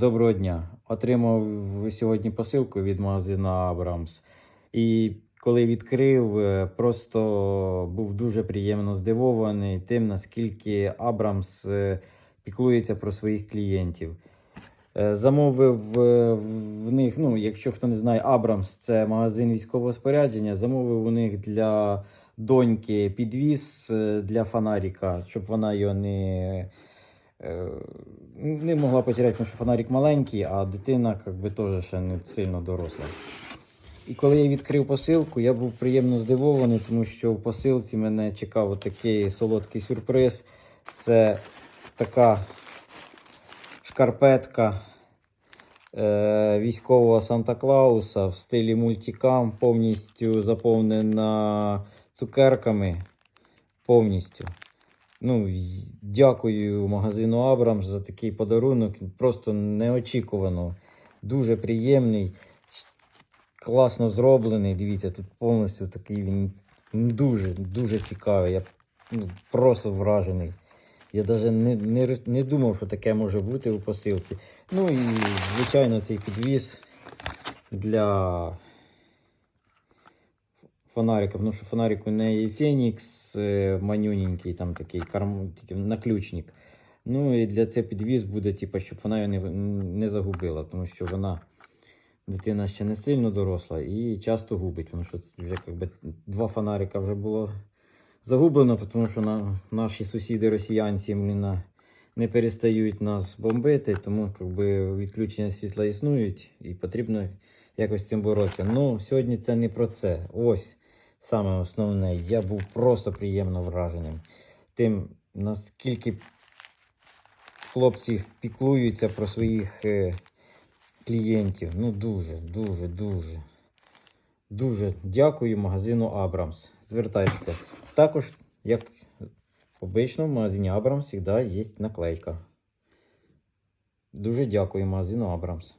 Доброго дня. Отримав сьогодні посилку від магазину Абрамс. І коли відкрив, е, просто був дуже приємно здивований тим, наскільки Абрамс е, піклується про своїх клієнтів. Е, Замовив в них, ну, якщо хто не знає, Абрамс це магазин військового спорядження. Замовив у них для доньки підвіз для фонарика, щоб вона його не, не могла потеряти, тому що фонарик маленький, а дитина як би, теж ще не сильно доросла. І коли я відкрив посилку, я був приємно здивований, тому що в посилці мене чекав такий солодкий сюрприз. Це така шкарпетка е, військового Санта-Клауса в стилі мультикам, повністю заповнена цукерками. Повністю. Ну, дякую магазину Абрамс за такий подарунок. Просто неочікувано. Дуже приємний, класно зроблений. Дивіться, тут повністю такий він ну, дуже, дуже цікавий. Я ну, просто вражений. Я навіть не, не, не думав, що таке може бути у посилці. Ну і, звичайно, цей підвіз для фонарика, тому що фонарик у неї Фенікс е, манюненький, там такий карм, наключник. Ну і для цього підвіз буде, типу, щоб вона його не, не загубила, тому що вона дитина ще не сильно доросла і часто губить, тому що вже якби, два фонарика вже було загублено, тому що на, наші сусіди росіянці блін, не перестають нас бомбити, тому якби, відключення світла існують і потрібно якось з цим боротися. Ну, сьогодні це не про це. Ось саме основне. Я був просто приємно враженим. Тим, наскільки хлопці піклуються про своїх е, клієнтів. Ну, дуже, дуже, дуже. Дуже дякую магазину Абрамс. Звертайтеся. Також, як обично, в магазині Абрамс завжди є наклейка. Дуже дякую магазину Абрамс.